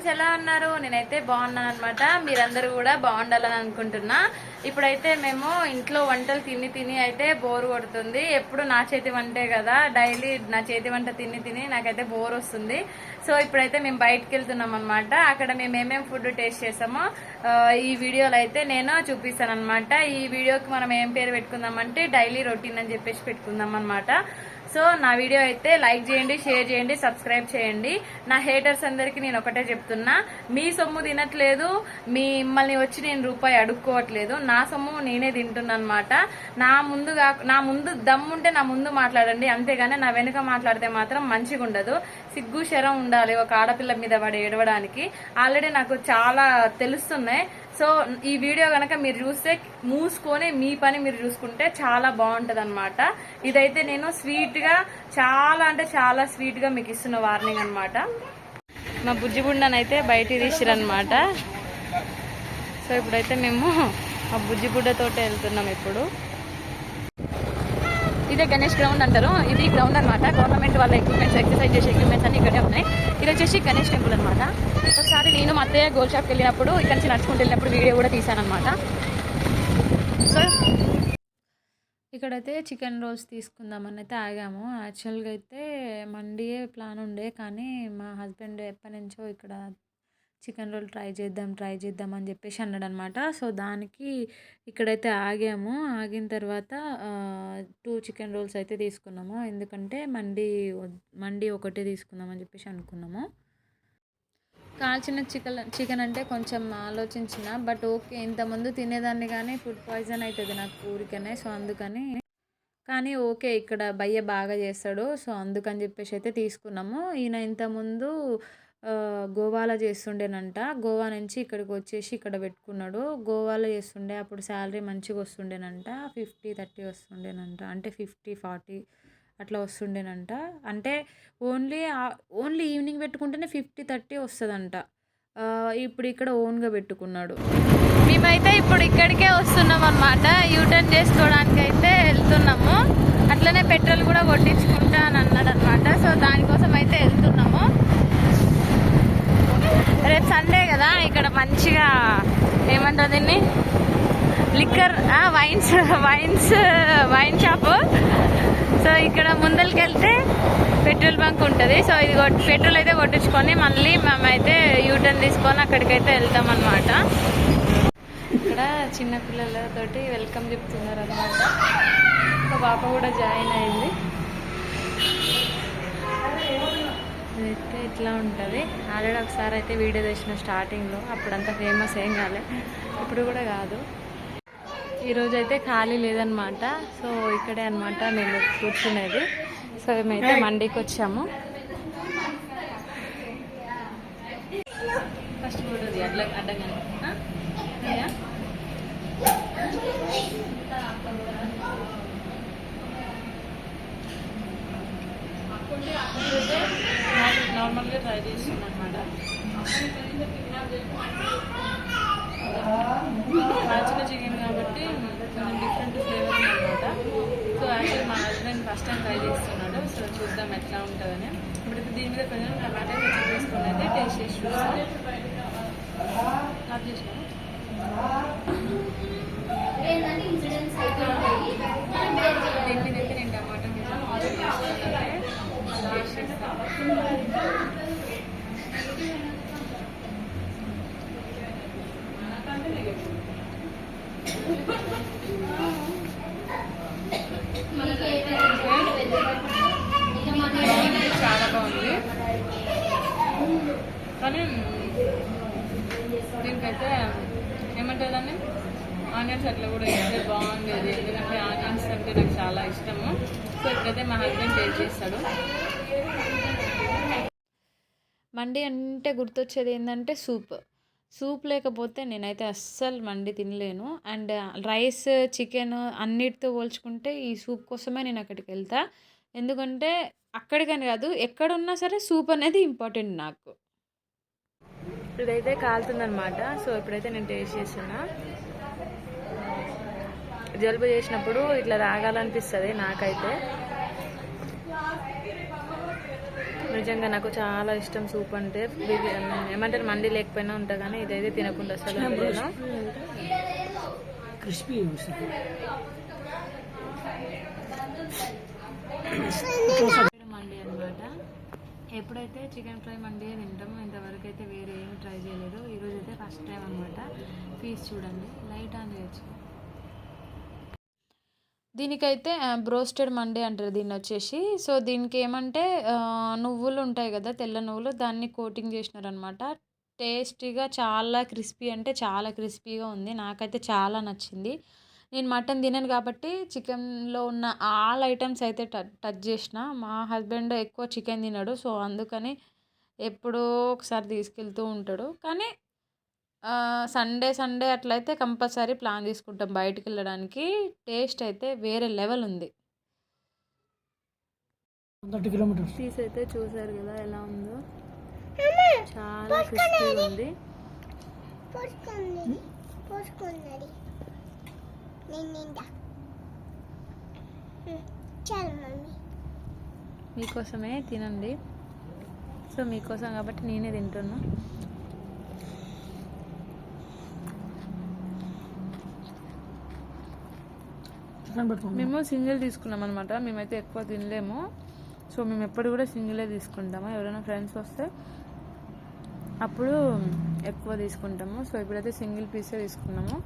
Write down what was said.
Friends ఎలా ఉన్నారు? నేనైతే బాగున్నాను అనమాట మీరందరూ కూడా బాగుండాలని అనుకుంటున్నా. ఇప్పుడైతే మేము ఇంట్లో వంటలు తిని తిని అయితే బోర్ కొడుతుంది. ఎప్పుడు నా చేతి వంటే కదా డైలీ నా చేతి వంట తిని తిని నాకైతే బోర్ వస్తుంది. సో ఇప్పుడైతే మేము బయటకు వెళ్తున్నాం అనమాట అక్కడ మేము ఏమేమి ఫుడ్ టేస్ట్ చేసామో ఈ వీడియోలో అయితే నేను చూపిస్తాను అనమాట ఈ వీడియోకి మనం ఏం పేరు పెట్టుకుందామంటే డైలీ రొటీన్ అని చెప్పేసి పెట్టుకుందాం అనమాట సో నా వీడియో అయితే లైక్ చేయండి షేర్ చేయండి సబ్స్క్రైబ్ చేయండి. నా హేటర్స్ అందరికీ నేను ఒకటే చెప్తున్నా మీ సొమ్ము తినట్లేదు మిమ్మల్ని వచ్చి నేను రూపాయి అడుక్కోవట్లేదు నా సొమ్ము నేనే తింటున్నా అనమాట నా ముందు నా ముందు దమ్ముంటే నా ముందు మాట్లాడండి అంతేగాని నా వెనుక మాట్లాడితే మాత్రం మంచిగా ఉండదు. సిగ్గు శరం ఉండాలి ఒక ఆడపిల్ల మీద పడి ఏడవడానికి. ఆల్రెడీ నాకు చాలా తెలుస్తున్నాయి. సో ఈ వీడియో కనుక మీరు చూస్తే మూసుకొని మీ పని మీరు చూసుకుంటే చాలా బాగుంటుంది అనమాట ఇదైతే నేను స్వీట్గా చాలా అంటే చాలా స్వీట్గా మీకు ఇస్తున్న వార్నింగ్ అనమాట మా బుజ్జిబుండనైతే బయట బయటికి తీసిరనమాట సో ఇప్పుడైతే మేము ఆ బుజ్జిబుడ్డతోటే వెళ్తున్నాం ఇప్పుడు. ఇదే గణేష్ గ్రౌండ్ అంటారు. ఇది గ్రౌండ్ అనమాట గవర్నమెంట్ వాళ్ళ ఎక్విప్మెంట్స్ ఎక్సర్సైజ్ చేసే ఎక్విప్మెంట్స్ అన్ని ఇక్కడే ఉన్నాయి. ఇది వచ్చేసి గణేష్ టెంపుల్ అనమాట ఒకసారి నేను మా అత్తయ్య గోల్ షాప్కి వెళ్ళినప్పుడు ఇక్కడ నుంచి నడుచుకుంటూ వెళ్ళినప్పుడు వీడియో కూడా తీశాను అనమాట సో ఇక్కడైతే చికెన్ రోల్స్ తీసుకుందామని అయితే ఆగాము. యాక్చువల్గా అయితే మండియే ప్లాన్ ఉండే కానీ మా హస్బెండ్ ఎప్పటి నుంచో ఇక్కడ చికెన్ రోల్ ట్రై చేద్దాం ట్రై చేద్దాం అని చెప్పేసి అన్నాడు అనమాట సో దానికి ఇక్కడైతే ఆగాము. ఆగిన తర్వాత టూ చికెన్ రోల్స్ అయితే తీసుకున్నాము. ఎందుకంటే మండి మండి ఒకటే తీసుకుందాం అని చెప్పేసి అనుకున్నాము. కాల్చిన చికెన్ చికెన్ అంటే కొంచెం ఆలోచించిన బట్ ఓకే ఇంతకుముందు తినేదాన్ని కానీ ఫుడ్ పాయిజన్ అవుతుంది నాకు ఊరికనే సో అందుకని. కానీ ఓకే ఇక్కడ భయ్య బాగా చేస్తాడు సో అందుకని చెప్పేసి అయితే తీసుకున్నాము. ఈయన ఇంతకుముందు గోవాలో చేస్తుండేనంట. గోవా నుంచి ఇక్కడికి వచ్చేసి ఇక్కడ పెట్టుకున్నాడు. గోవాలో చేస్తుండే అప్పుడు శాలరీ మంచిగా వస్తుండేనంట. Fifty thirty వస్తుండేనంట. అంటే ఫిఫ్టీ ఫార్టీ అట్లా వస్తుండేనంట. అంటే ఓన్లీ ఓన్లీ ఈవినింగ్ పెట్టుకుంటేనే ఫిఫ్టీ థర్టీ వస్తుందంట. ఇప్పుడు ఇక్కడ ఓన్గా పెట్టుకున్నాడు. మేమైతే ఇప్పుడు ఇక్కడికే వస్తున్నాం అనమాట యూటర్న్ చేసుకోవడానికి అయితే వెళ్తున్నాము. అట్లనే పెట్రోల్ కూడా కొట్టించుకుంటా అని అన్నాడు అనమాట సో దానికోసం అయితే వెళ్తున్నాము రేపు సండే కదా ఇక్కడ మంచిగా ఏమంటారు దీన్ని? Liquor wines wines wine shop. So ఇక్కడ ముందరికి వెళ్తే పెట్రోల్ బంక్ ఉంటుంది. సో ఇది పెట్రోల్ అయితే కొట్టించుకొని మళ్ళీ మేమైతే యూటర్న్ తీసుకొని అక్కడికైతే వెళ్తాం అనమాట ఇక్కడ చిన్న పిల్లలతోటి వెల్కమ్ చెప్తున్నారు అనమాట ఒక పాప కూడా జాయిన్ అయింది. ఇదైతే ఇట్లా ఉంటుంది. ఆల్రెడీ ఒకసారి అయితే వీడియో చేసిన స్టార్టింగ్లో. అప్పుడంతా ఫేమస్ ఏం కాలే. ఇప్పుడు కూడా కాదు. ఈరోజు అయితే ఖాళీ లేదనమాట సో ఇక్కడే అనమాట మేము కూర్చునేది. సో మేమైతే మండీకి వచ్చాము. ఫస్ట్ కూడా అడ్ల అడ్డంగా ట్రై చేస్తున్నాను అనమాట కాల్చిన చికెన్ కాబట్టి కొంచెం డిఫరెంట్ ఫ్లేవర్ అనమాట సో యాక్చువల్లీ మా హస్బెండ్ ఫస్ట్ టైం ట్రై చేస్తున్నాడు. సో చూద్దాం ఎట్లా ఉంటుందని. ఇప్పుడు దీని మీద కొంచెం టమాటా కొంచెం వేసుకొని అయితే టేస్ట్ చేసి చూస్తాం అది చేసిన? దీని మీద అయితే నేను టమాటా కొంచెం టేస్ట్ చేస్తాను చాలా బాగుంది కానీ దీనికైతే ఏమంటారు దాన్ని ఆనియన్స్ అట్లా కూడా వేస్తే బాగుండేది. ఎందుకంటే ఆనియన్స్ అంటే నాకు చాలా ఇష్టము. సో ఇప్పుడైతే మా హస్బెండ్ టేస్ట్ చేస్తాడు. మండి అంటే గుర్తొచ్చేది ఏంటంటే సూప్. సూప్ లేకపోతే నేనైతే అస్సలు మండి తినలేను. అండ్ రైస్ చికెన్ అన్నిటితో పోల్చుకుంటే ఈ సూప్ కోసమే నేను అక్కడికి వెళ్తా. ఎందుకంటే అక్కడికని కాదు ఎక్కడున్నా సరే సూప్ అనేది ఇంపార్టెంట్ నాకు. ఇదైతే కాలుతుందనమాట సో ఇప్పుడైతే నేను టేస్ట్ చేస్తున్నా. జలుబు చేసినప్పుడు ఇట్లా తాగాలనిపిస్తుంది నాకైతే. నిజంగా నాకు చాలా ఇష్టం సూప్ అంటే. ఏమంటారు? మండి లేకపోయినా ఉంటా కానీ ఇదైతే తినకుండా అసలు. క్రిస్పీ మండి అన్నమాట. ఎప్పుడైతే చికెన్ ఫ్రై మండి తింటామో ఇంతవరకు అయితే వేరే ఏమి ట్రై చేయలేదు. ఈరోజు అయితే ఫస్ట్ టైం అనమాట పీస్ చూడండి. లైట్ ఆన్ చేయొచ్చు. దీనికైతే బ్రోస్టెడ్ మండే అంటారు దీన్ని వచ్చేసి. సో దీనికి ఏమంటే నువ్వులు ఉంటాయి కదా తెల్ల నువ్వులు దాన్ని కోటింగ్ చేసినారనమాట. టేస్టీగా చాలా క్రిస్పీ అంటే చాలా క్రిస్పీగా ఉంది. నాకైతే చాలా నచ్చింది. నేను మటన్ తినను కాబట్టి చికెన్లో ఉన్న ఆల్ ఐటమ్స్ అయితే టచ్ టచ్ చేసిన. మా హస్బెండ్ ఎక్కువ చికెన్ తినడు. సో అందుకని ఎప్పుడో ఒకసారి తీసుకెళ్తూ ఉంటాడు. కానీ సండే సండే అట్లయితే కంపల్సరీ ప్లాన్ తీసుకుంటాం బయటికి వెళ్ళడానికి టేస్ట్ అయితే వేరే లెవెల్ ఉంది. పీస్ అయితే చూసారు కదా ఎలా ఉందో. చాలా క్రిస్పీగా ఉంది. మీకోసమే తినండి. సో మీకోసం కాబట్టి నేనే తింటున్నా చికెన్ పెట్టుకోండి మేము సింగిల్ తీసుకున్నాం అనమాట మేమైతే ఎక్కువ తినలేము. సో మేము ఎప్పుడు కూడా సింగిలే తీసుకుంటాము. ఎవరైనా ఫ్రెండ్స్ వస్తే అప్పుడు ఎక్కువ తీసుకుంటాము. సో ఇప్పుడైతే సింగిల్ పీసే తీసుకున్నాము.